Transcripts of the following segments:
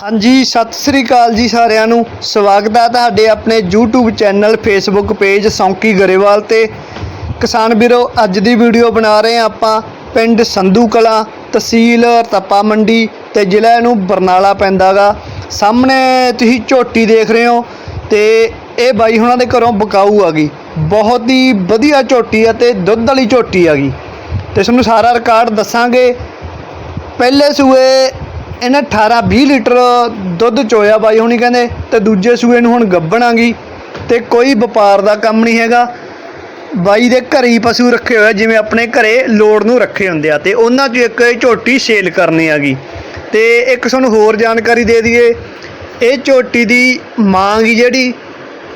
ਹਾਂਜੀ, ਸਤਿ ਸ੍ਰੀ ਅਕਾਲ ਜੀ ਸਾਰਿਆਂ ਨੂੰ। ਸਵਾਗਤ ਹੈ ਤੁਹਾਡੇ ਆਪਣੇ YouTube channel, Facebook page Saunki Grewal ਤੇ। ਕਿਸਾਨ ਵੀਰੋ, ਅੱਜ ਦੀ ਵੀਡੀਓ ਬਣਾ ਰਹੇ ਹਾਂ ਆਪਾਂ ਪਿੰਡ ਸੰਧੂ ਕਲਾਂ, ਤਹਿਸੀਲ ਤੱਪਾ ਮੰਡੀ ਤੇ ਜ਼ਿਲ੍ਹਾ ਨੂੰ ਬਰਨਾਲਾ ਪੈਂਦਾਗਾ। ਸਾਹਮਣੇ ਤੁਸੀਂ ਝੋਟੀ ਦੇਖ ਰਹੇ ਹੋ ਤੇ ਇਹ ਬਾਈ ਹੁਣਾਂ ਦੇ ਘਰੋਂ ਬਕਾਊ ਆ ਗਈ। ਬਹੁਤ ਹੀ ਵਧੀਆ ਝੋਟੀ ਆ ਤੇ ਦੁੱਧ ਵਾਲੀ ਝੋਟੀ ਆ ਗਈ। ਤੇ ਤੁਹਾਨੂੰ ਸਾਰਾ ਰਿਕਾਰਡ ਦੱਸਾਂਗੇ। ਪਹਿਲੇ ਸੂਏ ਇਹਨੇ 18 20 ਲੀਟਰ ਦੁੱਧ ਚੋਇਆ ਬਾਈ ਹੁਣੀ ਕਹਿੰਦੇ, ਤੇ ਦੂਜੇ ਸੂਏ ਨੂੰ ਹੁਣ ਗੱਬਣਾਂਗੀ ਤੇ ਕੋਈ ਵਪਾਰ ਦਾ ਕੰਮ ਨਹੀਂ ਹੈਗਾ। ਬਾਈ ਦੇ ਘਰੇ ਹੀ ਪਸ਼ੂ ਰੱਖੇ ਹੋਏ ਜਿਵੇਂ ਆਪਣੇ ਘਰੇ ਲੋੜ ਨੂੰ ਰੱਖੇ ਹੁੰਦੇ ਆ, ਤੇ ਉਹਨਾਂ 'ਚੋਂ ਇੱਕ ਇਹ ਝੋਟੀ ਸੇਲ ਕਰਨੀ ਹੈਗੀ। ਤੇ ਇੱਕ ਤੁਹਾਨੂੰ ਹੋਰ ਜਾਣਕਾਰੀ ਦੇ ਦਈਏ, ਇਹ ਝੋਟੀ ਦੀ ਮਾਂਗ ਜਿਹੜੀ,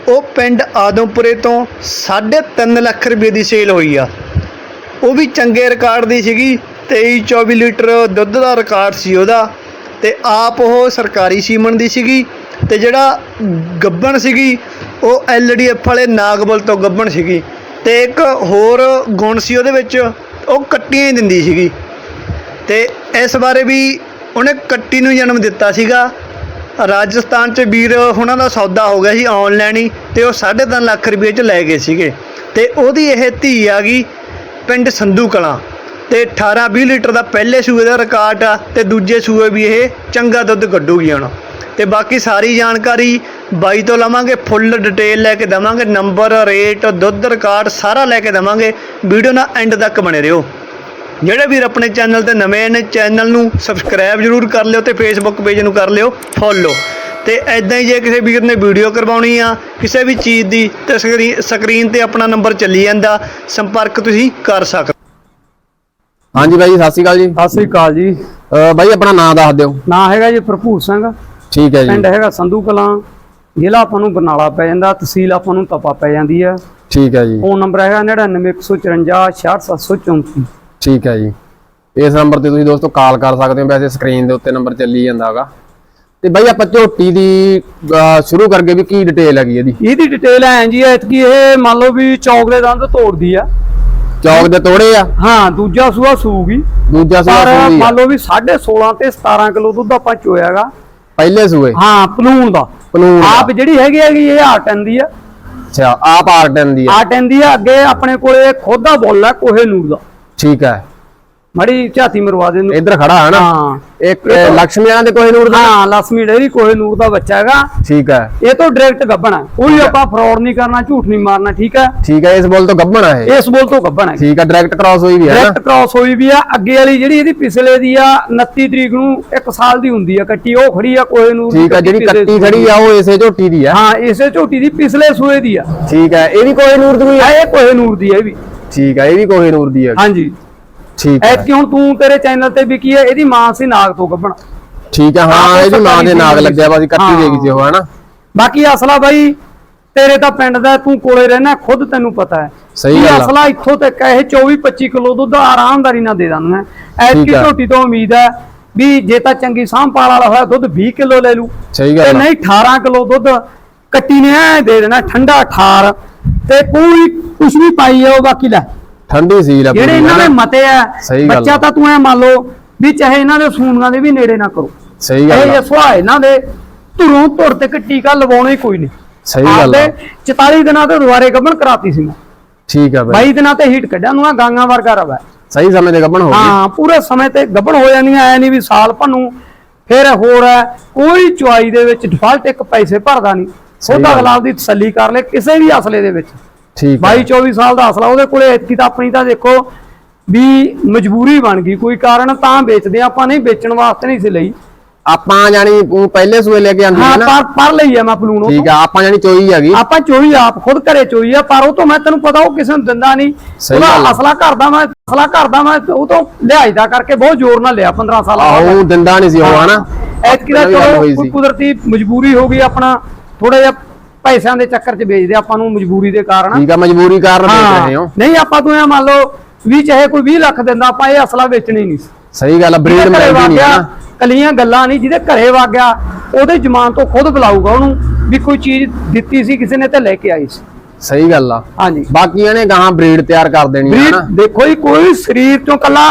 ਉਹ ਪਿੰਡ ਆਦਮਪੁਰੇ ਤੋਂ 3.5 ਲੱਖ ਰੁਪਏ ਦੀ ਸੇਲ ਹੋਈ ਆ। ਉਹ ਵੀ ਚੰਗੇ ਰਿਕਾਰਡ ਦੀ ਸੀਗੀ 23 24 ਲੀਟਰ ਦੁੱਧ ਦਾ ਰਿਕਾਰਡ ਸੀ ਉਹਦਾ। ਤੇ ਆਪ ਉਹ ਸਰਕਾਰੀ ਸੀਮਨ ਦੀ ਸੀਗੀ ਤੇ ਜਿਹੜਾ ਗੱਬਣ ਸੀਗੀ, ਉਹ ਐਲਡੀਐਫ ਵਾਲੇ ਨਾਗਬਲ ਤੋਂ ਗੱਬਣ ਸੀਗੀ ਤੇ ਇੱਕ ਹੋਰ ਗੁਣ ਸੀ ਉਹਦੇ ਵਿੱਚ, ਉਹ ਕੱਟੀਆਂ ਹੀ ਦਿੰਦੀ ਸੀਗੀ। ਤੇ ਇਸ ਬਾਰੇ ਵੀ ਉਹਨੇ ਕੱਟੀ ਨੂੰ ਜਨਮ ਦਿੱਤਾ ਸੀਗਾ। ਰਾਜਸਥਾਨ ਚ ਵੀਰ ਉਹਨਾਂ ਦਾ ਸੌਦਾ ਹੋ ਗਿਆ ਸੀ ਆਨਲਾਈਨ ਹੀ ਤੇ ਉਹ 3.5 ਲੱਖ ਰੁਪਏ ਚ ਲੈ ਗਏ ਸੀਗੇ। ਤੇ ਉਹਦੀ ਇਹ ਧੀ ਆ ਗਈ ਪਿੰਡ ਸੰਧੂ ਕਲਾਂ। ਤੇ 18 20 ਲੀਟਰ ਦਾ ਪਹਿਲੇ ਸੂਏ ਦਾ ਰਿਕਾਰਡ ਆ ਤੇ ਦੂਜੇ ਸੂਏ ਵੀ ਇਹ ਚੰਗਾ ਦੁੱਧ ਕੱਢੂਗੀ ਹੁਣ। ਤੇ ਬਾਕੀ ਸਾਰੀ ਜਾਣਕਾਰੀ ਬਾਈ ਤੋਂ ਲਵਾਂਗੇ ਫੁੱਲ ਡਿਟੇਲ ਲੈ ਕੇ ਦਵਾਂਗੇ ਨੰਬਰ ਰੇਟ ਦੁੱਧ ਰਿਕਾਰਡ ਸਾਰਾ ਲੈ ਕੇ ਦਵਾਂਗੇ। ਵੀਡੀਓ ਨਾਲ ਐਂਡ ਤੱਕ ਬਣੇ ਰਹੋ। ਜਿਹੜੇ ਵੀਰ ਆਪਣੇ ਚੈਨਲ ਤੇ ਨਵੇਂ ਨੇ ਚੈਨਲ ਨੂੰ ਸਬਸਕ੍ਰਾਈਬ ਜਰੂਰ ਕਰ ਲਿਓ ਤੇ ਫੇਸਬੁੱਕ ਪੇਜ ਨੂੰ ਕਰ ਲਿਓ ਫੋਲੋ ਤੇ ਐਦਾਂ ਹੀ ਜੇ ਕਿਸੇ ਵੀਰ ਨੇ ਵੀਡੀਓ ਕਰਵਾਉਣੀ ਆ, ਕਿਸੇ ਵੀ ਚੀਜ਼ ਦੀ, ਤੇ ਸਕਰੀ- ਸਕਰੀਨ ਤੇ ਆਪਣਾ ਨੰਬਰ ਚੱਲੀ ਜਾਂਦਾ, ਸੰਪਰਕ ਤੁਸੀਂ ਕਰ ਸਕਦੇ ਹਾਂਜੀ ਬਾਈ ਸਤਿ ਸ਼੍ਰੀ ਅਕਾਲ ਜੀ। ਸਤਿ ਸ੍ਰੀ ਅਕਾਲ ਜੀ। ਅਹ ਬਾਈ ਆਪਣਾ ਨਾਮ ਦੱਸ ਦਿਓ। ਨਾਂ ਹੈਗਾ ਜੀ ਭਰਪੂਰ ਸਿੰਘ। ਠੀਕ ਹੈ ਜੀ। ਪਿੰਡ ਹੈਗਾ ਸੰਧੂ ਕਲਾਂ। ਜ਼ਿਲ੍ਹਾ ਆਪਾਂ ਨੂੰ ਬਰਨਾਲਾ ਪੈ ਜਾਂਦਾ ਤਹਿਸੀਲ ਆਪਾਂ ਨੂੰ ਤਪਾ ਪੈ ਜਾਂਦੀ ਆ ਠੀਕ ਹੈ ਜੀ। ਫੋਨ ਨੰਬਰ ਹੈਗਾ 99154 66734 ਠੀਕ ਹੈ ਜੀ। ਇਸ ਨੰਬਰ ਤੇ ਤੁਸੀਂ ਦੋਸਤੋ ਕਾਲ ਕਰ ਸਕਦੇ ਹੋ। ਵੈਸੇ ਸਕਰੀਨ ਦੇ ਉੱਤੇ ਨੰਬਰ ਚੱਲੀ ਜਾਂਦਾ ਹੈਗਾ। ਤੇ ਬਾਈ ਆਪਾਂ ਝੋਟੀ ਦੀ ਅਹ ਸ਼ੁਰੂ ਕਰਕੇ ਵੀ ਕੀ ਡਿਟੇਲ ਹੈਗੀ ਇਹਦੀ? ਇਹਦੀ ਡਿਟੇਲ ਐ ਜੀ ਐਤਕੀ ਇਹ ਮੰਨ ਲਓ ਵੀ ਚੌਕ ਦੇ ਦੰਦ ਤੋੜਦੀ ਆ। ਚੌਕ ਦੇ ਤੋੜੇ ਆ? ਹਾਂ ਦੂਜਾ ਸੂਆ ਸੂਗੀ। ਦੂਜਾ ਪਰ ਸੂਆ ਆ। ਮੰਨ ਲਓ ਵੀ 16.5 ਤੇ 17 ਕਿਲੋ ਦੁੱਧ ਆਪਾਂ ਚੋਇਆਗਾ। ਪਹਿਲੇ ਸੂਏ? ਹਾਂ ਪਲੂਣ ਦਾ। ਦਾ। ਆਪ ਜਿਹੜੀ ਹੈਗੀ ਹੈਗੀ ਇਹ ਆਟਨ ਦੀ ਆ। ਅੱਛਾ ਆਪ ਆਰਟਨ ਦੀ ਆ। ਆਟਨ ਦੀ ਆ ਅੱਗੇ ਆਪਣੇ ਕੋਲੇ ਖੁਦ ਬੋਲ ਹੈ ਕੋਹੇ ਨੂਰ ਦਾ। ਠੀਕ ਹੈ ਮੜੀ ਝਾਤੀ ਮਰਵਾ ਦੇ ਨੂੰ ਇੱਧਰ ਖੜਾ ਹੈ ਨਾ। ਹਾਂ। ਇੱਕ ਲక్ష్ਮੀਆਂ ਦੇ ਕੋਹੇ ਨੂਰ ਦਾ ਹਾਂ ਲక్ష్ਮੀ ਡੇਰੀ ਕੋਹੇ ਨੂਰ ਦਾ ਬੱਚਾ ਹੈਗਾ। ਠੀਕ ਹੈ। ਇਹ ਤੋਂ ਡਾਇਰੈਕਟ ਗੱਬਣਾ ਕੋਈ ਆਪਾਂ ਫਰਾਡ ਨਹੀਂ ਕਰਨਾ ਝੂਠ ਨਹੀਂ ਮਾਰਨਾ ਠੀਕ ਹੈ? ਠੀਕ ਹੈ ਇਸ ਬੋਲ ਤੋਂ ਗੱਬਣਾ ਹੈ ਇਸ ਬੋਲ ਤੋਂ ਗੱਬਣਾ ਹੈ। ਠੀਕ ਹੈ ਡਾਇਰੈਕਟ ਕ੍ਰਾਸ ਹੋਈ ਵੀ ਹੈ ਡਾਇਰੈਕਟ ਕ੍ਰਾਸ ਹੋਈ ਵੀ ਆ। ਅੱਗੇ ਵਾਲੀ ਜਿਹੜੀ ਇਹਦੀ ਪਿਛਲੇ ਦੀ ਆ 29 ਤਰੀਕ ਨੂੰ 1 ਸਾਲ ਦੀ ਹੁੰਦੀ ਆ ਕੱਟੀ ਉਹ ਖੜੀ ਆ ਕੋਹੇ ਨੂਰ ਠੀਕ ਹੈ ਜਿਹੜੀ ਕੱਟੀ ਖੜੀ ਆ ਉਹ ਇਸੇ ਝੋਟੀ ਦੀ ਆ। ਹਾਂ ਇਸੇ ਝੋਟੀ ਦੀ ਪਿਛਲੇ ਸੂਏ ਦੀ ਆ। ਠੀਕ ਹੈ ਇਹ ਵੀ ਕੋਹੇ ਨੂਰ ਦੀ ਹੈ ਇਹ ਕੋਹੇ ਨੂਰ ਦੀ ਹੈ ਇਹ ਵੀ। ਠੀਕ ਹੈ ਇਹ ਵੀ ਕੋਹੇ ਨੂਰ ਦੀ ਹੈ ਹਾਂਜੀ। ਠੀਕ ਹੈ ਐਤਕੀ ਹੁਣ ਤੂੰ ਤੇਰੇ ਚੈਨਲ ਤੇ ਵੀ ਕੀ ਹੈ ਇਹਦੀ ਮਾਂ ਸੀ ਨਾਗ ਤੋਂ ਗੱਬਣ ਠੀਕ ਹੈ ਹਾਂ ਇਹਦੀ ਮਾਂ ਦੇ ਨਾਗ। ਲੱਗਿਆ ਸੀ ਕੱਟੀ ਹਾਂ। ਦੇਗੀ ਸੀ ਉਹ ਹਨਾ ਬਾਕੀ ਅਸਲਾ ਬਾਈ ਤੇਰੇ ਤਾਂ ਪਿੰਡ ਦਾ ਤੂੰ ਕੋਲੇ ਰਹਿਣਾ ਖੁਦ ਤੈਨੂੰ ਪਤਾ ਹੈ ਸਹੀ ਗੱਲ। ਅਸਲਾ ਇੱਥੋਂ ਤੱਕ ਇਹ 24 25 ਕਿਲੋ ਦੁੱਧ ਆਰਾਮਦਾਰੀ ਨਾਲ ਦੇ ਦਿੰਦਾ ਐਤਕੀ। ਝੋਟੀ ਤੋਂ ਉਮੀਦ ਹੈ ਵੀ ਜੇ ਤਾਂ ਚੰਗੀ ਸਾਂਭਾਲ ਵਾਲਾ ਹੋਇਆ ਦੁੱਧ 20 ਕਿਲੋ ਲੈ ਲੂ ਸਹੀ ਤੇ ਗੱਲ ਆ। ਨਹੀਂ 18 ਕਿਲੋ ਦੁੱਧ ਕੱਟੀ ਨੇ ਐ ਦੇ ਦੇਣਾ ਠੰਡਾ ਠਾਰ ਤੇ ਕੋਈ ਕੁਛ ਵੀ ਪਾਈ ਆ ਉਹ ਬਾਕੀ ਲੈ ਠੰਡੀ ਸੀ ਲੈ ਜਿਹੜੇ ਇਹਨਾਂ ਦੇ ਮਤੇ ਆ ਸਹੀ ਗੱਲ ਬੱਚਾ ਆ। ਤਾਂ ਤੂੰ ਐ ਮੰਨ ਲਓ ਵੀ ਚਾਹੇ ਇਹਨਾਂ ਦੇ ਸੂਣਾਂ ਦੇ ਵੀ ਨੇੜੇ ਨਾ ਕਰੋ। ਸਹੀ ਗੱਲ ਇਹ ਆ। ਸੁਹਾ ਇਹਨਾਂ ਦੇ ਧੁਰੋਂ ਧੁਰ ਤੇ ਟੀਕਾ ਲਵਾਉਣਾ ਹੀ ਕੋਈ ਨਹੀਂ। ਸਹੀ ਗੱਲ ਆ। ਆਪਦੇ 44 ਦਿਨਾਂ ਤੋਂ ਦੁਬਾਰੇ ਗੱਭਣ ਕਰਾਤੀ ਸੀ ਮੈਂ। ਠੀਕ ਹੈ ਬਾਈ। 22 ਦਿਨਾਂ ਤੇ ਹੀਟ ਕੱਢਿਆ ਨੂੰ ਆ ਗਾਂਗਾ ਵਰਗਾ ਰਵਾ। ਸਹੀ ਸਮੇਂ ਦੇ ਗੱਭਣ ਹੋ ਗਈ। ਹਾਂ ਪੂਰੇ ਸਮੇਂ ਤੇ ਗੱਭਣ ਹੋ ਜਾਂਦੀਆਂ ਐ ਨਹੀਂ ਵੀ ਸਾਲ ਭੰਨੂ ਫਿਰ ਹੋਰ ਹੈ ਕੋਈ ਚੁਆਈ ਦੇ ਵਿੱਚ ਡਿਫਾਲਟ ਇੱਕ ਪੈਸੇ ਭਰਦਾ ਨਹੀਂ। ਗੱਲ। ਅਗਲਾ ਦੀ ਤਸੱਲੀ ਕਰ ਲੈ ਕਿਸੇ ਵੀ ਅਸਲੇ ਦੇ ਵਿੱਚ। ਠੀਕ ਹੈ। 22 24 ਸਾਲ ਦਾ ਅਸਲਾ ਉਹਦੇ ਕੋਲੇ ਐਤਕੀ ਤਾਂ ਆਪਣੀ ਤਾਂ ਦੇਖੋ ਵੀ ਮਜਬੂਰੀ ਬਣ ਗਈ ਕੋਈ ਕਾਰਨ ਤਾਂ ਵੇਚਦੇ ਆਪਾਂ ਨਹੀਂ ਵੇਚਣ ਵਾਸਤੇ ਨਹੀਂ ਸੀ ਲਈ। ਆਪਾਂ ਜਾਨੀ ਉਹ ਪਹਿਲੇ ਸੂਏ ਲੈ ਕੇ ਆਂਦੀ ਹਾਂ ਪਰ ਪਰ ਲਈ ਆ ਮੈਂ ਪਲੂਨ ਉਹ ਠੀਕ ਆ ਆਪਾਂ ਜਾਨੀ ਚੋਈ ਹੈਗੀ। ਆਪਾਂ ਚੋਈ ਆਪ ਖੁਦ ਘਰੇ ਚੋਈ ਆ ਪਰ ਉਹ ਤੋਂ ਮੈਂ ਤੈਨੂੰ ਪਤਾ ਉਹ ਕਿਸੇ ਨੂੰ ਦਿੰਦਾ ਨਹੀਂ। ਉਹਦਾ ਅਸਲਾ ਕਰਦਾ ਮੈਂ ਅਸਲਾ ਕਰਦਾ ਮੈਂ ਉਹ ਤੋਂ ਲਿਹਾਇਦਾ ਕਰਕੇ ਬਹੁਤ ਜ਼ੋਰ ਨਾਲ ਲਿਆ 15 ਸਾਲਾਂ ਆਹੋ ਦਿੰਦਾ ਨਹੀਂ ਸੀ ਉਹ ਹਨਾ? ਐਤਕੀ ਦਾ ਚਲੋ। ਕੁਦਰਤੀ ਮਜਬੂਰੀ ਹੋ ਗਈ ਆਪਣਾ ਥੋੜਾ ਜਿਹਾ ਪੈਸਿਆਂ ਦੇ ਚੱਕਰ 'ਚ ਵੇਚਦੇ ਆਪਾਂ ਨੂੰ ਮਜਬੂਰੀ ਦੇ ਕਾਰਨ। ਠੀਕ ਆ ਮਜਬੂਰੀ ਕਾਰਨ ਵੇਚ ਰਹੇ ਹੋ। ਨਹੀਂ ਆਪਾਂ ਤੂੰ ਇਹ ਮੰਨ ਲਓ ਵੀ ਚਾਹੇ ਕੋਈ 20 ਲੱਖ ਦਿੰਦਾ ਆਪਾਂ ਇਹ ਅਸਲਾ ਵੇਚਣੀ ਨਹੀਂ ਸੀ। ਸਹੀ ਗੱਲ ਆ ਬਰੀਡ ਮਿਲਦੀ ਨਹੀਂ ਨਾ। ਕੱਲੀਆਂ ਗੱਲਾਂ ਨਹੀਂ ਜਿਹਦੇ ਘਰੇ ਵਗ ਗਿਆ ਉਹਦੇ ਜ਼ਮਾਨ ਤੋਂ ਖੁਦ ਬੁਲਾਊਗਾ ਉਹਨੂੰ ਵੀ ਕੋਈ ਚੀਜ਼ ਦਿੱਤੀ ਸੀ ਕਿਸੇ ਨੇ ਤੇ ਲੈ ਕੇ ਆਈ ਸੀ। ਸਹੀ ਗੱਲ ਆ। ਹਾਂਜੀ। ਬਾਕੀ ਇਹਨੇ ਗਾਹਾਂ ਬਰੀਡ ਤਿਆਰ ਕਰ ਦੇਣੀ ਹੈ ਨਾ ਦੇਖੋ ਜੀ ਕੋਈ ਸਰੀਰ ਤੋਂ ਕੱਲਾ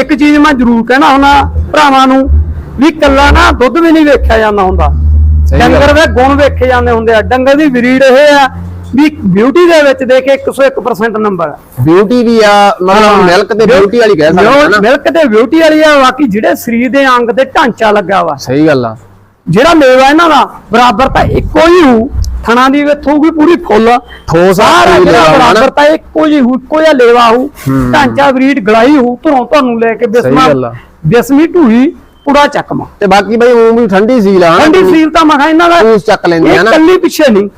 ਇੱਕ ਚੀਜ਼ ਮੈਂ ਜ਼ਰੂਰ ਕਹਿਣਾ ਹੁਣਾ ਭਰਾਵਾਂ ਨੂੰ ਵੀ ਕੱਲਾ ਨਾ ਦੁੱਧ ਵੀ ਨਹੀਂ ਵੇਖਿਆ ਜਾਂਦਾ ਹੁੰਦਾ। ਡੰਗਰ ਦੇ ਗੁਣ ਵੇਖੇ ਜਾਂਦੇ ਹੁੰਦੇ ਆ। ਡੰਗਰ ਦੀ ਬਰੀਡ ਇਹ ਆ ਵੀ ਬਿਊਟੀ ਦੇ ਵਿੱਚ ਦੇ ਕੇ 101% ਨੰਬਰ ਆ। ਬਿਊਟੀ ਵੀ ਆ ਮਤਲਬ ਮਿਲਕ ਤੇ ਬਿਊਟੀ ਵਾਲੀ ਕਹਿ ਸਕਦੇ ਹਾਂ ਮਿਲਕ ਤੇ ਬਿਊਟੀ ਵਾਲੀ ਆ ਬਾਕੀ ਜਿਹੜੇ ਸਰੀਰ ਦੇ ਅੰਗ ਤੇ ਢਾਂਚਾ ਲੱਗਾ ਵਾ। ਸਹੀ ਗੱਲ ਆ। ਜਿਹੜਾ ਮੇਵਾ ਇਹਨਾਂ ਦਾ ਬਰਾਬਰ ਤਾਂ ਇੱਕੋ ਹੀ ਹੋਊ। ਥਣਾ ਦੀ ਵਿੱਚ ਹੋਊਗੀ ਪੂਰੀ ਫੁੱਲ। ਠੋਸ ਆ। ਬਰਾਬਰ ਤਾਂ ਇੱਕੋ ਹੀ ਹੋਊ ਇੱਕੋ ਜਿਹਾ ਲੇਵਾ ਹੋਊ। ਢਾਂਚਾ ਬਰੀਡ ਗਲਾਈ ਹੋਊ ਧਰੋਂ ਤੁਹਾਨੂੰ ਲੈ ਕੇ ਬਿਸਮਾ। ਬਿਸਮੀ ਢੂਹੀ ਪੁੜਾ ਚੱਕਮਾ ਤੇ ਬਾਕੀ ਬਈ ਉਹ ਵੀ ਠੰਡੀ ਸੀਲ ਆ ਠੰਡੀ ਸੀਲ ਤਾਂ ਮਖਾ ਇਹਨਾਂ ਦਾ ਉਸ ਚੱਕ ਲੈਂਦੀ ਆ ਇਹ ਨਾ। ਕੱਲੀ ਪਿੱਛੇ ਨਹੀਂ।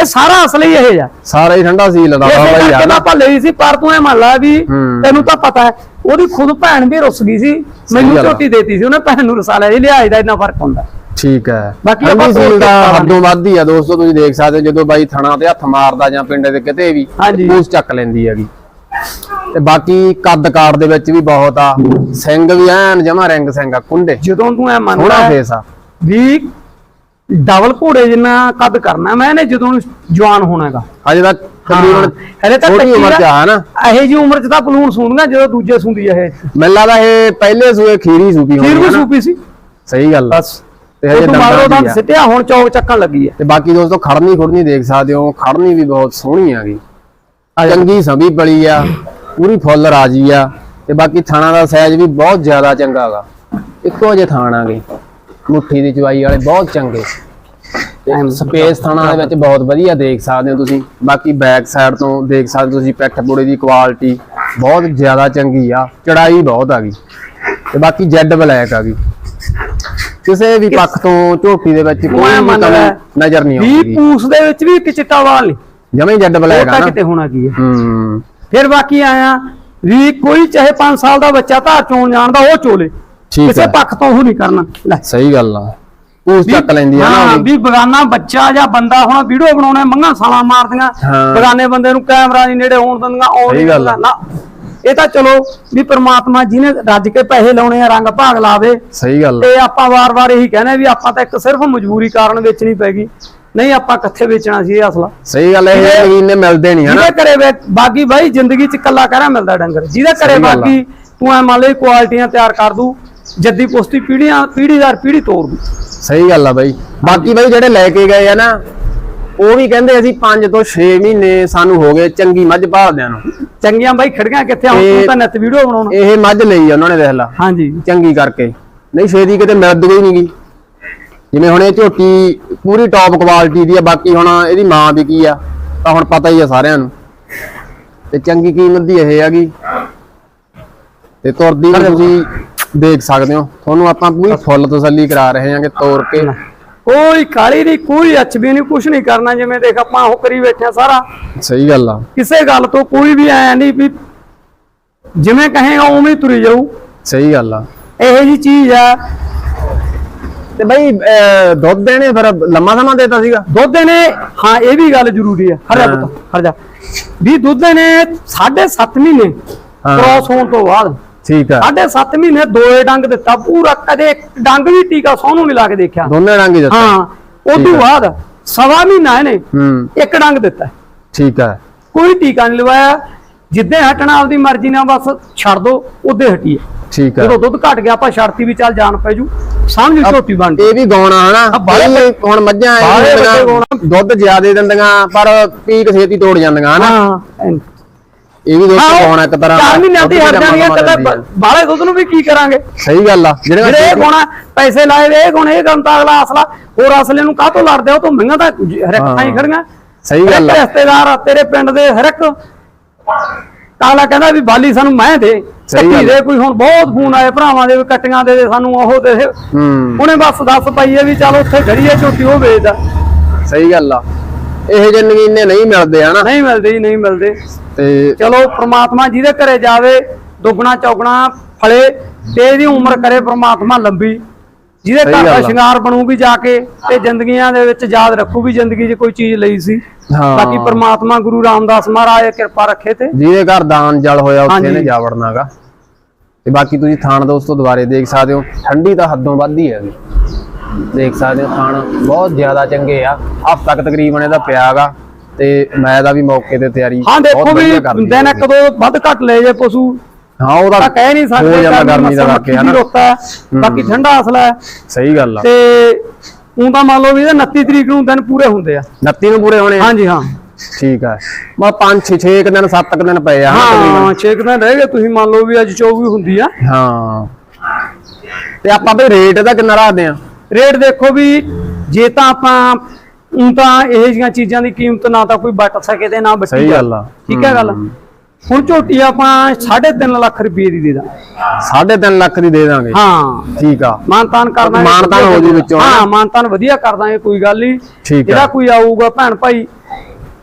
ਇਹ ਸਾਰਾ ਅਸਲੀ ਇਹ ਆ ਸਾਰਾ ਹੀ ਠੰਡਾ ਸੀਲ ਦਾ ਇਹ ਬਾਬਾ ਯਾਰ। ਤਾਂ ਆਪਾਂ ਲਈ ਸੀ ਪਰ ਤੂੰ ਇਹ ਮੰਨ ਲਾ ਵੀ। ਤੈਨੂੰ ਤਾਂ ਪਤਾ ਹੈ ਉਹਦੀ ਖੁਦ ਭੈਣ ਵੀ ਰੁੱਸ ਗਈ ਸੀ। ਮੈਨੂੰ। ਝੋਟੀ ਦੇਤੀ ਸੀ ਉਹਨੇ ਭੈਣ ਨੂੰ ਰਸਾ ਲਿਆ ਇਹ ਲਿਹਾਜ਼ ਦਾ ਇੰਨਾ ਫ਼ਰਕ ਹੁੰਦਾ। ਠੀਕ ਹੈ। ਬਾਕੀ ਆਪਾਂ ਸੀਲ ਦਾ ਹੱਦੋਂ ਵੱਧ ਹੀ ਆ ਦੋਸਤੋ ਤੁਸੀਂ ਦੇਖ ਸਕਦੇ ਜਦੋਂ ਬਾਈ ਥਣਾ ਤੇ ਹੱਥ ਮਾਰਦਾ ਜਾਂ ਪਿੰਡ ਦੇ ਕਿਤੇ ਵੀ। ਉਸ ਚੱਕ ਲੈਂਦੀ ਹੈਗੀ। ਤੇ ਬਾਕੀ ਕੱਦ ਕਾਰ ਦੇ ਵਿੱਚ ਵੀ ਬਹੁਤ ਆ। ਸਿੰਘ ਵੀ ਐਨ ਜਮਾ ਰਿੰਗ ਸਿੰਘ ਆ ਕੁੰਡੇ। ਜਦੋਂ ਤੂੰ ਇਹ ਮੰਨਦਾ ਹੈ ਫੇਸ ਆ। ਵੀ ਡਬਲ ਘੋੜੇ ਜਿੰਨਾ ਕੱਦ ਕਰਨਾ ਮੈਂ ਇਹਨੇ ਜਦੋਂ ਜਵਾਨ ਹੋਣਾਗਾ ਅਜੇ ਤੱਕ ਤਕਰੀਬਨ ਹਲੇ ਤਾਂ ਛੋਟੀ ਉਮਰ ਚ ਆ ਨਾ? ਇਹੋ ਜੀ ਉਮਰ ਚ ਤਾਂ ਪਲੂਣ ਸੂਣਗਾ ਜਦੋਂ ਦੂਜੇ ਸੂੰਦੀ ਇਹ। ਮੈਨੂੰ ਲੱਗਦਾ ਇਹ ਪਹਿਲੇ ਸੂਏ ਖੀਰੀ ਸੂਪੀ ਖੀਰ ਹੋਣੀ ਨਾ। ਸੂਪੀ ਸੀ। ਸਹੀ ਗੱਲ ਆ। ਬਸ। ਤੇ ਹਜੇ ਤੋਂ ਦੀ ਆ। ਸਿੱਟਿਆ ਹੁਣ ਚੌਕ ਚੱਕਣ ਲੱਗੀ ਹੈ। ਤੇ ਬਾਕੀ ਦੋਸਤੋ ਖੜਨੀ ਖੁੜਨੀ ਦੇਖ ਸਕਦੇ ਹੋ ਖੜਨੀ ਵੀ ਬਹੁਤ ਸੋਹਣੀ ਆਗੀ ਚੰਗੀ ਸੰਭੀ ਬਲੀ ਆ ਪੂਰੀ ਫੁੱਲ ਰਾਜੀ ਆ ਤੇ ਬਾਕੀ ਥਾਣਾ ਦਾ ਸਾਈਜ਼ ਵੀ ਬਹੁਤ ਜ਼ਿਆਦਾ ਚੰਗਾ ਹੈਗਾ ਇੱਕੋ ਜਿਹੇ ਥਾਣ ਆਗੇ। ਮੁੱਠੀ ਦੀ ਚਵਾਈ ਵਾਲੇ ਬਹੁਤ ਚੰਗੇ। ਸਪੇਸ ਥਾਣਾ ਦੇ ਵਿੱਚ ਬਹੁਤ ਵਧੀਆ ਦੇਖ ਸਕਦੇ ਹੋ ਤੁਸੀਂ। ਬਾਕੀ ਬੈਕ ਸਾਈਡ ਤੋਂ ਦੇਖ ਸਕਦੇ ਹੋ ਤੁਸੀਂ ਪਿੱਠ ਪੁੜੇ ਦੀ ਕੁਆਲਿਟੀ ਬਹੁਤ ਜ਼ਿਆਦਾ ਚੰਗੀ ਆ। ਚੜਾਈ ਬਹੁਤ ਆ ਗਈ। ਤੇ ਬਾਕੀ ਜੈਡ ਬਲੈਕ ਆ ਗਈ। ਕਿਸੇ ਵੀ ਪੱਖ ਤੋਂ ਝੋਟੀ ਦੇ ਵਿੱਚ ਕੋਈ ਵੀ ਕਮੀ ਨਜ਼ਰ ਨਹੀਂ ਵੀ ਆਉਂਦੀ। ਪੂਸ ਦੇ ਵਿੱਚ ਵੀ ਇੱਕ ਚਿੱਟਾ ਵਾਲ ਨਹੀਂ ਜਮੇ ਜੈਡ ਬਲੈਕ ਆ ਨਾ। ਕਿਤੇ ਹੋਣਾ ਕੀ ਹੈ। ਹੂੰ। ਫਿਰ ਬਾਕੀ ਆਇਆ ਵੀ ਕੋਈ ਚਾਹੇ 5 ਸਾਲ ਦਾ ਬੱਚਾ ਧਾਰ ਚੋਣ ਜਾਣਦਾ ਉਹ ਚੋਲੇ। ਕਿਸੇ ਪੱਖ ਤੋਂ ਉਹ ਨਹੀਂ ਕਰਨਾ। ਲੈ। ਸਹੀ ਗੱਲ ਆ। ਉਸ ਚੱਕ ਲੈਂਦੀ ਆ ਨਾ ਵੀ। ਬਗਾਨਾ ਬੱਚਾ ਜਾਂ ਬੰਦਾ ਹੁਣ ਵੀਡੀਓ ਬਣਾਉਣਾ ਮੰਗਾ ਸਾਲਾਂ ਮਾਰਦੀਆਂ। ਬਗਾਨੇ ਬੰਦੇ ਨੂੰ ਕੈਮਰਾ ਨਹੀਂ ਨੇੜੇ ਹੋਣ ਦਿੰਦੀਆਂ ਉਹ ਨਹੀਂ ਗੱਲ। ਨਾ। ਇਹ ਤਾਂ ਚਲੋ ਵੀ ਪ੍ਰਮਾਤਮਾ ਜਿਹਨੇ ਰੱਜ ਕੇ ਪੈਸੇ ਲਾਉਣੇ ਆ ਰੰਗ ਭਾਗ ਲਾਵੇ। ਸਹੀ ਗੱਲ। ਤੇ ਆਪਾਂ ਵਾਰ-ਵਾਰ ਇਹੀ ਕਹਿੰਦੇ ਵੀ ਆਪਾਂ ਤਾਂ ਇੱਕ ਸਿਰਫ ਮਜਬੂਰੀ ਕਾਰਨ ਵੇਚਣੀ ਪੈਗੀ ਨਹੀਂ ਆਪਾਂ ਕਿੱਥੇ ਵੇਚਣਾ ਸੀ ਇਹ ਅਸਲਾ। ਸਹੀ ਗੱਲ ਇਹ ਜਿਹਦੇ- ਨਗੀਨੇ ਮਿਲਦੇ ਨਹੀਂ ਹਨਾ? ਜਿਹਦੇ ਘਰੇ ਵੇ- ਬਾਗੀ ਬਾਈ ਜ਼ਿੰਦਗੀ ਚ ਕੱਲਾ ਕਰਾ ਮਿਲਦਾ ਡੰਗਰ? ਜਿਹਦੇ ਘਰੇ। ਬਾਗੀ ਤੂੰ ਐ ਮੰਨ ਕੁਆਲਿਟੀਆਂ ਤਿਆਰ ਕਰ ਦੂ ਜੱਦੀ ਪੁਸ਼ਤੀ ਪੀੜੀਆਂ ਪੀੜੀਦਾਰ ਪੀੜੀ ਤੋੜ ਦੂ। ਸਹੀ ਗੱਲ ਆ ਬਾਈ। ਬਾਕੀ ਬਾਈ ਜਿਹੜੇ ਲੈ ਕੇ ਗਏ ਆ ਨਾ ਉਹ ਵੀ ਕਹਿੰਦੇ ਅਸੀਂ 5 ਤੋਂ 6 ਮਹੀਨੇ ਸਾਨੂੰ ਹੋ ਗਏ ਚੰਗੀ ਮੱਝ ਭਾਲਦਿਆਂ ਨੂੰ। ਚੰਗੀਆਂ ਬਾਈ ਖੜੀਆਂ ਕਿੱਥੇ ਹੁਣ ਇਹ- ਤੂੰ ਤਾਂ ਨੈਟ ਵੀਡੀਓ ਬਣਾਉਣਾ। ਇਹ ਮੱਝ ਲਈ ਆ ਉਹਨਾਂ ਨੇ ਦੇਖ ਲਾ। ਹਾਂਜੀ। ਚੰਗੀ ਕਰਕੇ। ਨਹੀਂ ਛੇਤੀ ਕਿਤੇ ਮਿਲਦ ਗਈ ਨਹੀਂਗੀ ਜਿਵੇਂ ਹੁਣ ਇਹ ਝੋਟੀ ਪੂਰੀ ਟੌਪ ਕੁਆਲਿਟੀ ਦੀ ਆ ਬਾਕੀ ਹੁਣ ਇਹਦੀ ਮਾਂ ਵੀ ਕੀ ਆ ਤਾਂ ਹੁਣ ਪਤਾ ਹੀ ਆ ਸਾਰਿਆਂ ਨੂੰ। ਤੇ ਚੰਗੀ ਕੀਮਤ ਦੀ ਇਹ ਹੈਗੀ। ਤੇ ਤੁਰਦੀ ਵੀ ਤੁਸੀਂ ਦੇਖ ਸਕਦੇ ਹੋ। ਤੁਹਾਨੂੰ ਆਪਾਂ ਪੂਰੀ ਫੁੱਲ ਤਸੱਲੀ ਕਰਾ ਰਹੇ ਹਾਂ ਕਿ ਤੋਰ ਕੇ। ਕੋਈ ਕਾਲੀ ਨਹੀਂ ਕੋਈ ਅਚਬੀ ਨਹੀਂ ਕੁਝ ਨਹੀਂ ਕਰਨਾ। ਜਿਵੇਂ ਦੇਖ ਆਪਾਂ ਉਹ ਕਰੀ ਬੈਠੇ ਆ ਸਾਰਾ। ਸਹੀ ਗੱਲ ਆ। ਕਿਸੇ ਗੱਲ ਤੋਂ ਕੋਈ ਵੀ ਐ ਨਹੀਂ ਵੀ ਜਿਵੇਂ ਕਹੇਗਾ ਉਵੇਂ ਤੁਰੀ ਜਾਊ। ਸਹੀ ਗੱਲ ਆ। ਇਹੋ ਜੀ ਚੀਜ਼ ਆ ਤੇ ਬਈ ਦੁੱਧ ਦੇਣੇ ਫਿਰ ਲੰਮਾ ਸਮਾਂ ਦੇਤਾ ਸੀਗਾ? ਦੁੱਧ ਨੇ ਹਾਂ ਇਹ ਵੀ ਗੱਲ ਜ਼ਰੂਰੀ ਹੈ। ਹਰ ਜਾ ਹਾਂ। ਪੁੱਤ ਹਰ ਜਾ। ਵੀ ਦੁੱਧ ਨੇ 7.5 ਮਹੀਨੇ ਹਾਂ। ਕ੍ਰੋਸ ਹੋਣ ਤੋਂ ਬਾਅਦ। ਠੀਕ ਆ। ਸਾਢੇ 7 ਮਹੀਨੇ ਦੋਏ ਡੰਗ ਦਿੱਤਾ ਪੂਰਾ ਕਦੇ ਇੱਕ ਡੰਗ ਵੀ ਟੀਕਾ ਸੋਹਣੂ ਨਹੀਂ ਲਾ ਕੇ ਦੇਖਿਆ। ਦੋਨੇ ਹੀ ਦਿੱਤੇ। ਹਾਂ ਉਸ ਤੋਂ ਹੈ। ਬਾਅਦ ਸਵਾ ਮਹੀਨਾ ਇਹਨੇ ਹੂੰ। ਇੱਕ ਡੰਗ ਦਿੱਤਾ। ਠੀਕ ਆ। ਕੋਈ ਟੀਕਾ ਨਹੀਂ ਲਵਾਇਆ। ਜਿੱਦੇ ਹਟਣਾ ਆਪਦੀ ਮਰਜ਼ੀ ਨਾਲ ਬਸ ਛੱਡ ਦੋ ਉਹਦੇ ਹਟੀਏ। ਠੀਕ ਆ। ਜਦੋਂ ਦੁੱਧ ਘਟ ਗਿਆ ਆਪਾਂ ਛੱਡਤੀ ਵੀ ਚੱਲ ਜਾਨ ਪੈ ਜੂ। ਸਮਝ ਝੋਟੀ ਬਣ ਗਈ ਇਹ ਵੀ ਗਾਉਣਾ ਹਨਾ ਬਾਹਲੇ ਕਈ ਹੁਣ ਮੱਝਾਂ ਬਾਹਲੇ। ਦੁੱਧ ਜ਼ਿਆਦੇ ਦਿੰਦੀਆਂ ਪਰ ਪੀਕ ਛੇਤੀ ਤੋੜ ਜਾਂਦੀਆਂ ਹਨਾ ਹਾਂ ਇਹ ਵੀ ਦੋਸਤੋ ਗਾਉਣਾ ਇੱਕ ਤਰ੍ਹਾਂ ਚਾਰ ਮਹੀਨਿਆਂ ਦੀ ਦੁੱਧ ਹਟ ਜਾਣੀਆਂ ਕਦੇ। ਬਾਲੇ ਦੁੱਧ ਨੂੰ ਵੀ ਕੀ ਕਰਾਂਗੇ ਸਹੀ ਗੱਲ ਆ ਜਿਹੜੇ ਇਹ ਗੋਣਾ ਪੈਸੇ ਲਾਏ ਵੇ ਇਹ ਗੋਣੇ ਇਹ ਗੰਤਾ ਅਗਲਾ ਅਸਲਾ ਹੋਰ ਅਸਲੇ ਨੂੰ ਕਾਹਤੋਂ ਲੜਦੇ? ਉਹ ਤੋਂ ਮਹਿੰਗਾ ਤਾਂ ਹਰ ਇੱਕ ਹਾਂ। ਥਾਂ ਹੀ ਖੜੀਆਂ ਸਹੀ ਗੱਲ ਆ ਰਿਸ਼ਤੇਦਾਰ ਤੇਰੇ ਪਿੰਡ ਦੇ ਹਰ ਇੱਕ ਕਾਲਾ ਕਹਿੰਦਾ ਵੀ ਬਾਲੀ ਸਾਨੂੰ ਮੈਂ ਦੇ। ਸਹੀ ਦੇ ਕੋਈ ਹੁਣ ਬਹੁਤ ਫੋਨ ਆਏ ਭਰਾਵਾਂ ਦੇ ਕੱਟੀਆਂ ਦੇ ਦੇ ਸਾਨੂੰ ਉਹ ਦੇ ਉਹਨੇ ਬਸ ਦੱਸ ਪਈਏ ਵੀ ਚੱਲ ਉੱਥੇ ਖੜੀਏ ਝੋਟੀ ਉਹ ਵੇਚਦਾ। ਸਹੀ ਗੱਲ ਆ। ਇਹ ਜ਼ਿੰਦਗੀ ਇੰਨੇ ਨਹੀਂ ਮਿਲਦੇ ਹਨਾ? ਨਹੀਂ ਮਿਲਦੇ ਨਹੀਂ ਮਿਲਦੇ। ਤੇ ਚਲੋ ਪ੍ਰਮਾਤਮਾ ਜਿਹਦੇ ਘਰੇ ਜਾਵੇ ਦੁੱਗਣਾ ਚੌਗਣਾ ਫਲੇ ਤੇ ਇਹਦੀ ਉਮਰ ਕਰੇ ਪ੍ਰਮਾਤਮਾ ਲੰਬੀ। ਜਿਹਦੇ ਘਰ ਦਾ। ਸ਼ਿੰਗਾਰ ਬਣੂਗੀ ਜਾ ਕੇ ਤੇ ਜ਼ਿੰਦਗੀਆਂ ਦੇ ਵਿੱਚ ਯਾਦ ਰੱਖੂ ਵੀ ਜ਼ਿੰਦਗੀ 'ਚ ਕੋਈ ਚੀਜ਼ ਲਈ ਸੀ। ਹਾਂ। ਬਾਕੀ ਪ੍ਰਮਾਤਮਾ ਗੁਰੂ ਰਾਮਦਾਸ ਮਹਾਰਾਜ ਕਿਰਪਾ ਰੱਖੇ ਤੇ। ਜਿਹਦੇ ਘਰ ਦਾਨ ਜਲ ਹੋਇਆ ਉੱਥੇ। ਇਹਨੇ ਜਾ ਵੜਨਾਗਾ। ਤੇ ਬਾਕੀ ਤੁਸੀਂ ਥਾਣ ਦੋਸਤੋ ਦੁਬਾਰੇ ਦੇਖ ਸਕਦੇ ਹੋ ਠੰਡੀ ਤਾਂ ਹੱਦੋਂ ਵੱਧ ਹੀ ਹੈਗੀ ਦੇਖ ਸਕਦੇ ਹੋ ਥਾਣ ਬਹੁਤ ਜ਼ਿਆਦਾ ਚੰਗੇ ਆ। ਹਫ਼ਤਾ ਤੱਕ ਤਕਰੀਬਨ ਇਹਦਾ ਪਿਆਗਾ ਤੇ ਮੈਂ ਦਾ ਵੀ ਮੌਕੇ ਤੇ ਤਿਆਰੀ ਹਾਂ ਦੇਖੋ ਵੀ ਦਿਨ ਹੈ ਇੱਕ ਦੋ ਵੱਧ ਘੱਟ ਲੈ ਜੇ ਪਸ਼ੂ। ਹਾਂ ਉਹਦਾ ਤਾਂ ਕਹਿ ਨਹੀਂ ਹੋ ਸਕਦੇ ਜਾਂਦਾ ਗਰਮੀ ਦਾ ਕਰਕੇ ਹੈ। ਬਾਕੀ ਠੰਡਾ ਅਸਲ ਹੈ। ਸਹੀ ਗੱਲ ਆ। ਤੇ ਉਹ ਤਾਂ ਮੰਨ ਲਓ ਵੀ ਇਹਦੇ 29 ਤਰੀਕ ਨੂੰ ਦਿਨ ਪੂਰੇ ਹੁੰਦੇ ਆ। 29 ਨੂੰ ਪੂਰੇ ਹੋਣੇ ਆ? ਹਾਂਜੀ ਹਾਂ। ਠੀਕ ਆ। ਮੈਂ 5 6 6 ਦਿਨ 7 ਦਿਨ ਪਏ ਆ। ਹਾਂ 6 ਦਿਨ ਰਹਿ ਗਏ ਤੁਸੀਂ ਮੰਨ ਲਓ ਵੀ ਅੱਜ 24 ਹੁੰਦੀ ਆ। ਹਾਂ। ਤੇ ਆਪਾਂ ਬਈ ਰੇਟ ਇਹਦਾ ਕਿੰਨਾ ਰੱਖਦੇ ਆ? ਰੇਟ ਦੇਖੋ ਵੀ ਜੇ ਤਾਂ ਆਪਾਂ ਊਂ ਤਾਂ ਇਹ ਜੀਆਂ ਚੀਜ਼ਾਂ ਦੀ ਕੀਮਤ ਨਾ ਤਾਂ ਕੋਈ ਵੱਟ ਸਕੇ ਤੇ ਨਾ ਆ। ਠੀਕ ਹੈ ਗੱਲ? ਹੁਣ ਝੋਟੀ ਆਪਾਂ 3.5 ਲੱਖ ਰੁਪਏ ਦੀ ਦੇ ਦਾਂ 3.5 ਲੱਖ ਦੀ ਦੇ ਦਾਂਗੇ। ਹਾਂ। ਠੀਕ ਆ। ਮਾਨਤਾਨ ਕਰਨਾ ਮਾਨਤਾਨ ਹੋ ਜੂ ਵਿੱਚੋਂ, ਹਾਂ? ਮਾਨਤਾਨ ਵਧੀਆ ਕਰ ਦਾਂਗੇ ਕੋਈ ਗੱਲ ਨਹੀਂ। ਜਿਹੜਾ। ਕੋਈ ਆਊਗਾ ਭੈਣ ਭਾਈ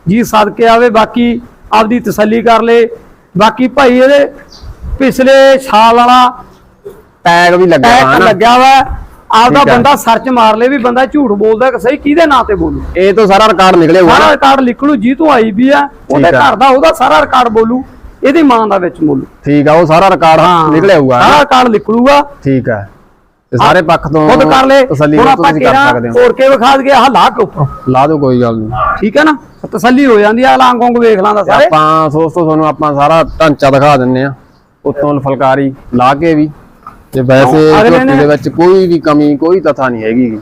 ਜੀ ਸਦਕੇ ਆਵੇ ਬਾਕੀ ਆਪਦੀ ਤਸੱਲੀ ਕਰ ਲੇ। ਬਾਕੀ ਭਾਈ ਇਹਦੇ ਪਿਛਲੇ ਸਾਲ ਵਾਲਾ ਟੈਗ ਵੀ ਲੱਗਾ ਹਨਾ? ਲੱਗਿਆ ਵਾ। ਆਪਦਾ। ਬੰਦਾ ਸਰਚ ਮਾਰ ਲੇ ਵੀ ਬੰਦਾ ਝੂਠ ਬੋਲਦਾ ਕਿ ਸਹੀ ਕਿਹਦੇ ਨਾਂ ਤੇ ਬੋਲੂ? ਇਹ ਤੋਂ ਸਾਰਾ ਰਿਕਾਰਡ ਨਿਕਲੇ ਹੋਇਆ ਸਾਰਾ ਰਿਕਾਰਡ ਲਿਖ ਲੂ ਜੀ ਤੋਂ ਆਈ ਵੀ ਆ ਉਹਦੇ। ਘਰ ਦਾ ਉਹਦਾ ਸਾਰਾ ਰਿਕਾਰਡ ਬੋਲੂ ਇਹਦੀ ਮਾਂ ਦਾ ਵਿੱਚ ਬੋਲੂ। ਠੀਕ ਆ ਉਹ ਸਾਰਾ ਰਿਕਾਰਡ ਨਿਕਲਿਆ ਹੋਊਗਾ। ਸਾਰਾ? ਰਿਕਾਰਡ ਲਿਖ ਲੂਗਾ ਠੀਕ ਆ। ਤੇ ਸਾਰੇ ਪੱਖ ਤੋਂ ਖੁਦ ਕਰ ਲੈ। ਤਸੱਲੀ ਹੁਣ ਆਪਾਂ ਤੁਸੀਂ ਕਰ ਕਿਹੜਾ ਸਕਦੇ ਹੋ। ਤੋੜ ਕੇ ਵਿਖਾ ਦਈਏ ਆਹ ਲਾ ਕੇ ਉੱਪਰੋਂ। ਲਾ ਦਿਓ ਕੋਈ ਗੱਲ ਨਹੀਂ। ਠੀਕ ਹੈ ਨਾ? ਤਸੱਲੀ ਹੋ ਜਾਂਦੀ ਆ ਲਾਂਗ ਵਾਂਗ ਵੇਖ ਲਾਂਦਾ ਤੇ ਸਾਰੇ। ਆਪਾਂ ਦੋਸਤੋ ਤੁਹਾਨੂੰ ਆਪਾਂ ਸਾਰਾ ਢਾਂਚਾ ਦਿਖਾ ਦਿੰਨੇ ਆ। ਉੱਤੋਂ ਫਲਕਾਰੀ ਲਾ ਕੇ ਵੀ। ਤੇ ਵੈਸੇ ਅਗਲੇ ਝੋਟੀ ਨੇ- ਦੇ ਵਿੱਚ ਕੋਈ ਵੀ ਕਮੀ ਕੋਈ ਤਥਾ ਨਹੀਂ ਹੈਗੀ ਗੀ।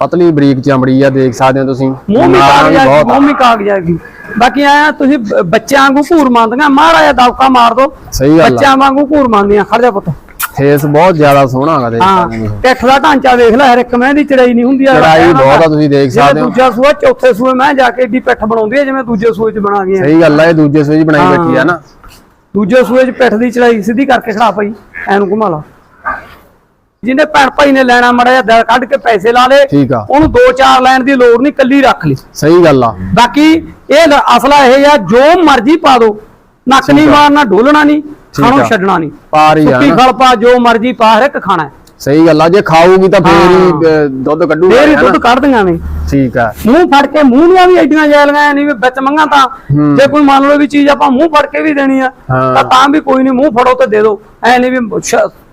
ਪਤਲੀ ਬਰੀਕ ਚਮੜੀ ਆ ਦੇਖ ਸਕਦੇ ਹੋ ਤੁਸੀਂ ਮੂੰਹ ਵੀ ਨਾੜਾਂ ਵੀ ਕਾਗਜ਼ਾਂ ਬਹੁਤ ਆ। ਮੂੰਹ ਵੀ ਕਾਗਜ਼ਾਂ ਕੀ ਬਾਕੀ ਆਇਆ ਤੁਸੀਂ ਬ- ਬੱਚਿਆਂ ਵਾਂਗੂ ਘੂਰ ਮੰਨਦੀਆਂ ਮਾੜਾ ਜਿਹਾ ਦਬਕਾ ਮਾਰ ਦੋ ਸਹੀ ਗੱਲ ਆ ਬੱਚਿਆਂ ਵਾਂਗੂ ਘੂਰ ਮੰਨਦੀਆਂ ਖੜ ਜਾ ਪੁੱਤ ਫੇਸ ਬਹੁਤ ਜ਼ਿਆਦਾ ਸੋਹਣਾ ਹੈਗਾ ਦੇਖ ਸਕਦੇ ਹੋ। ਪਿੱਠ ਦਾ ਢਾਂਚਾ ਦੇਖ ਲੈ ਹਰ ਇੱਕ ਮੈਂ ਦੀ ਚੜਾਈ ਨਹੀਂ ਹੁੰਦੀ ਆ ਚੜਾਈ ਬਹੁਤ ਆ ਤੁਸੀਂ ਦੇਖ ਜਿਵੇਂ ਸਕਦੇ ਹੋ ਦੂਜਾ ਸੂਆ ਚੌਥੇ ਸੂਏ ਮੈਂ ਜਾ ਕੇ ਏਡੀ ਪਿੱਠ ਬਣਾਉਂਦੀ ਹੈ ਜਿਵੇਂ ਦੂਜੇ ਸੂਏ ਚ ਬਣਾ ਗਈ ਹੈ ਸਹੀ ਗੱਲ ਆ ਇਹ ਦੂਜੇ ਸੂਏ 'ਚ ਬਣਾਈ। ਬੈਠੀ ਆ ਨਾ ਦੂਜੇ ਸੂਏ ਚ ਪਿੱਠ ਦੀ ਚੜਾਈ ਸਿੱਧੀ ਕਰਕੇ ਖੜਾ ਪਈ ਐਨੂੰ ਘੁਮਾ ਲਾ ਜਿਹਨੇ ਭੈਣ ਭਾਈ ਨੇ ਲੈਣਾ ਮੜਾ ਜਾਂ ਦਿਲ ਕੱਢ ਕੇ ਪੈਸੇ ਲਾ ਲੇ ਠੀਕ ਆ ਉਹਨੂੰ ਦੋ ਚਾਰ ਲੈਣ ਦੀ ਲੋੜ ਨਹੀਂ ਕੱਲੀ ਰੱਖ ਲਈ ਸਹੀ ਗੱਲ ਆ ਬਾਕੀ ਇਹ ਅਸਲਾ ਇਹ ਆ ਜੋ ਮਰਜ਼ੀ ਪਾ ਦੋ ਨੱਕ ਨਹੀਂ। ਮਾਰਨਾ ਢੋਲਣਾ ਨਹੀਂ ਖਾਣੋਂ। ਛੱਡਣਾ ਨਹੀਂ ਪਾਰ ਹੀ ਆ ਸੁੱਕੀ ਖਲ ਪਾ ਜੋ ਮਰਜ਼ੀ ਪਾ ਹਰ ਇੱਕ ਖਾਣਾ। ਸਹੀ ਗੱਲ ਆ ਜੇ ਖਾਊਗੀ ਤਾਂ ਫੇਰ ਹੀ ਅਹ, ਦੁੱਧ ਕੱਢੂਗਾ ਫੇਰ ਹੀ? ਦੁੱਧ ਕੱਢਦੀਆਂ ਨੇ। ਠੀਕ ਆ। ਮੂੰਹ ਫੜ ਕੇ ਮੂੰਹ ਦੀਆਂ ਵੀ ਐਡੀਆਂ ਜੈਲੀਆਂ ਨਹੀਂ ਵੀ ਵਿੱਚ ਮੰਗਾ ਤਾਂ। ਹੂੰ। ਜੇ ਕੋਈ ਮੰਨ ਲਓ ਵੀ ਚੀਜ਼ ਆਪਾਂ ਮੂੰਹ ਫੜ ਕੇ ਵੀ ਦੇਣੀ ਆ ਹਾਂ। ਤਾਂ ਤਾਂ ਵੀ ਕੋਈ ਨਹੀਂ ਮੂੰਹ ਫੜੋ ਤੇ ਦੇ ਦਿਓ ਐ ਨਹੀਂ ਵੀ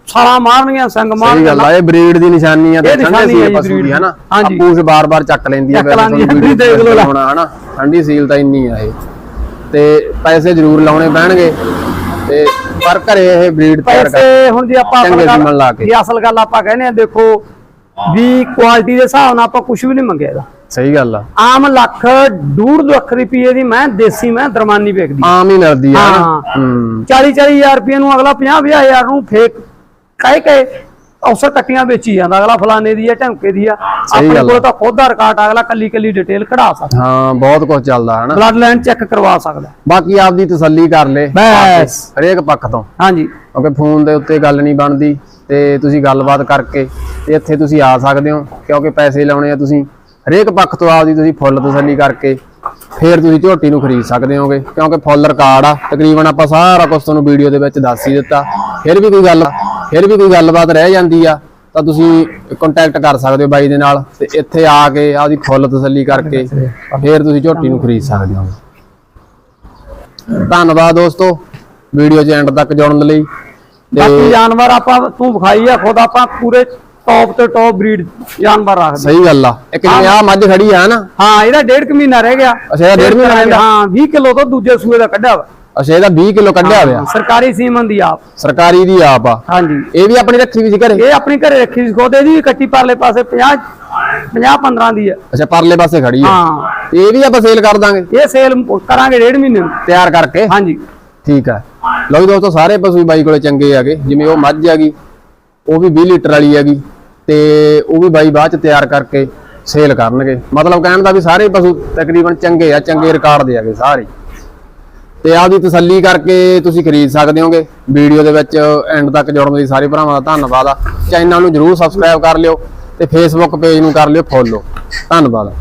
ਛਾਲਾਂ ਮਾਰਨੀਆਂ ਸੰਗ ਸਹੀ ਮਾਰਨੀਆਂ। ਗੱਲ ਆ ਇਹ ਬਰੀਡ ਦੀ ਨਿਸ਼ਾਨੀ ਆ ਤੇ ਇਹ ਨਿਸ਼ਾਨੀ ਆ ਜੀ ਪਸ਼ੂ ਦੀ ਹਨਾ? ਹਾਂਜੀ। ਆਪੂਸ ਬਾਰ-ਬਾਰ ਚੱਕ ਲੈਂਦੀ ਆ ਚੱਕ ਲੈਂਦੀ ਆ, ਦੇਖ ਲਓ ਲੈ। ਹੋਣਾ ਹਨਾ? ਠੰਡੀ ਸੀਲ ਤਾਂ ਇੰਨੀ ਆ ਇਹ। ਤੇ ਪੈਸੇ ਜ਼ਰੂਰ ਲਾਉਣੇ ਪੈਣਗੇ। ਤੇ ਪਰ ਘਰੇ ਇਹ ਬਰੀਡ ਤਿਆਰ ਕਰ ਪੈਸੇ ਹੁਣ ਜੇ ਆਪਾਂ ਚੰਗੇ ਅਸਲ ਲਾ ਗੱਲ ਕੇ। ਜੇ ਅਸਲ ਗੱਲ ਆਪਾਂ ਕਹਿੰਦੇ ਆ ਦੇਖੋ ਵੀ ਕੁਆਲਿਟੀ ਦੇ ਹਿਸਾਬ ਨਾਲ ਆਪਾਂ ਕੁਝ ਵੀ ਨਹੀਂ ਮੰਗਿਆ ਇਹਦਾ। ਸਹੀ ਗੱਲ ਆ। ਆਮ ਲੱਖ ਡੂਢ ਲੱਖ ਰੁਪਏ ਦੀ ਮੈਂ ਦੇਸੀ ਮੈਂ ਦਰਮਾਨੀ ਵੇਚਦੀ ਆਮ ਹੀ ਮਿਲਦੀ ਆ। ਹੂੰ। 40 40000 ਰੁਪਏ ਨੂੰ ਅਗਲਾ 50 ਹਜ਼ਾਰ ਨੂੰ ਫੇਕ ਕਹਿ ਕੇ ਅਵਸਰ ਕੱਟੀਆਂ ਵੇਚੀ ਜਾਂਦਾ ਅਗਲਾ ਫਲਾਣੇ ਦੀ ਆ ਢੰਕੇ ਦੀ ਆ ਆਪਣੇ ਕੋਲ। ਤਾਂ ਖੁਦ ਦਾ ਰਿਕਾਰਡ ਅਗਲਾ ਕੱਲੀ ਕੱਲੀ ਡਿਟੇਲ ਕਢਾ ਸਕਦਾ। ਹਾਂ ਬਹੁਤ ਕੁਝ ਚੱਲਦਾ ਹਨਾ। ਬਲੱਡ ਲਾਈਨ ਚੈੱਕ ਕਰਵਾ ਸਕਦਾ। ਬਾਕੀ ਆਪਦੀ ਤਸੱਲੀ ਕਰ ਲੈ ਬਸ। ਹਰੇਕ ਪੱਖ ਤੋਂ। ਹਾਂਜੀ। ਕਿਉਂਕਿ ਫੋਨ ਦੇ ਉੱਤੇ ਗੱਲ ਨਹੀਂ ਬਣਦੀ ਤੇ ਤੁਸੀਂ ਗੱਲਬਾਤ ਕਰਕੇ ਤੇ ਇੱਥੇ ਤੁਸੀਂ ਆ ਸਕਦੇ ਹੋ ਕਿਉਂਕਿ ਪੈਸੇ ਲਾਉਣੇ ਆ ਤੁਸੀਂ। ਹਰੇਕ ਪੱਖ ਤੋਂ ਆਪਦੀ ਤੁਸੀਂ ਫੁੱਲ ਤਸੱਲੀ ਕਰਕੇ ਫਿਰ ਤੁਸੀਂ ਝੋਟੀ ਨੂੰ ਖਰੀਦ ਸਕਦੇ ਹੋਗੇ ਕਿਉਂਕਿ ਫੁੱਲ ਰਿਕਾਰਡ ਆ। ਤਕਰੀਬਨ ਆਪਾਂ ਸਾਰਾ ਕੁਝ ਤੁਹਾਨੂੰ ਵੀਡੀਓ ਦੇ ਵਿੱਚ ਦੱਸ ਹੀ ਦਿੱਤਾ। ਫਿਰ ਵੀ ਕੋਈ ਗੱਲ ਫਿਰ ਵੀ ਕੋਈ ਗੱਲਬਾਤ ਰਹਿ ਜਾਂਦੀ ਆ ਤਾਂ ਤੁਸੀਂ ਕੰਟੈਕਟ ਕਰ ਸਕਦੇ ਹੋ ਬਾਈ ਦੇ ਨਾਲ ਤੇ ਇੱਥੇ ਆ ਕੇ ਆਪਦੀ ਫੁੱਲ ਤਸੱਲੀ ਕਰਕੇ ਫਿਰ ਤੁਸੀਂ ਝੋਟੀ ਨੂੰ ਖਰੀਦ ਸਕਦੇ ਹੋ। ਧੰਨਵਾਦ ਦੋਸਤੋ ਵੀਡੀਓ 'ਚ ਐਂਡ ਤੱਕ ਜੁੜਨ ਲਈ ਬਾਕੀ ਜਾਨਵਰ ਆਪਾਂ ਤੂੰ ਵਿਖਾਈ ਆ ਖੁਦ ਆਪਾਂ ਪੂਰੇ ਟੌਪ ਤੇ ਟੌਪ ਬਰੀਡ ਜਾਨਵਰ ਰੱਖਦੇ ਸਹੀ ਗੱਲ ਆ ਇੱਕ ਜਿਵੇਂ ਆ ਮੱਝ ਖੜੀ ਆ ਨਾ। ਹਾਂ ਇਹਦਾ ਡੇਢ ਕੁ ਮਹੀਨਾ ਰਹਿ ਗਿਆ। ਅੱਛਾ, ਇਹਦਾ ਡੇਢ ਮਹੀਨਾ। ਹਾਂ 20 ਕਿਲੋ ਤੋਂ ਦੂਜੇ ਸੂਏ ਦਾ ਕੱਢਿਆ ਵਾ। ਅੱਛਾ ਇਹਦਾ 20 ਕਿਲੋ ਕੱਢਿਆ ਹੋਇਆ। ਸਰਕਾਰੀ ਸੀਮਨ ਦੀ ਆਪ। ਸਰਕਾਰੀ ਦੀ ਆਪ ਆ। ਹਾਂਜੀ। ਇਹ ਵੀ ਆਪਣੀ ਰੱਖੀ ਵੀ ਸੀ ਘਰੇ? ਇਹ ਆਪਣੀ ਘਰੇ ਰੱਖੀ ਸੀ ਖੁਦ ਵੀ ਕੱਟੀ ਪਰਲੇ ਪਾਸੇ 50 50 15 ਦੀ ਆ। ਅੱਛਾ ਪਰਲੇ ਪਾਸੇ ਖੜੀ ਆ। ਹਾਂ। ਇਹ ਵੀ ਆਪਾਂ ਸੇਲ ਕਰ ਦਾਂਗੇ? ਇਹ ਸੇਲ ਕਰਾਂਗੇ ਡੇਢ ਮਹੀਨੇ ਨੂੰ। ਤਿਆਰ ਕਰਕੇ? ਹਾਂਜੀ। ਠੀਕ ਆ। ਲਓ ਜੀ ਦੋਸਤੋ ਸਾਰੇ ਪਸ਼ੂ ਬਾਈ ਕੋਲੇ ਚੰਗੇ ਆਗੇ ਜਿਵੇਂ ਉਹ ਮੱਝ ਹੈਗੀ ਉਹ ਵੀ 20 ਲੀਟਰ ਵਾਲੀ ਹੈਗੀ। ਤੇ ਉਹ ਵੀ ਬਾਈ ਬਾਅਦ ਚ ਤਿਆਰ ਕਰਕੇ ਸੇਲ ਕਰਨਗੇ। ਮਤਲਬ ਕਹਿਣ ਦਾ ਵੀ ਸਾਰੇ ਪਸ਼ੂ ਤਕਰੀਬਨ ਚੰਗੇ ਆ ਚੰਗੇ ਰਿਕਾਰਡ ਦੇ ਹੈਗੇ ਸਾਰੇ। ਤੇ ਆਪਦੀ ਤਸੱਲੀ ਕਰਕੇ ਤੁਸੀਂ ਖਰੀਦ ਸਕਦੇ ਹੋਗੇ। ਵੀਡੀਓ ਦੇ ਵਿੱਚ ਐਂਡ ਤੱਕ ਜੁੜਨ ਲਈ ਸਾਰੇ ਭਰਾਵਾਂ ਦਾ ਧੰਨਵਾਦ ਆ। ਚੈਨਲ ਨੂੰ ਜਰੂਰ ਸਬਸਕ੍ਰਾਈਬ ਕਰ ਲਿਓ ਤੇ ਫੇਸਬੁੱਕ ਪੇਜ ਨੂੰ ਕਰ ਲਿਓ ਫੋਲੋ ਧੰਨਵਾਦ।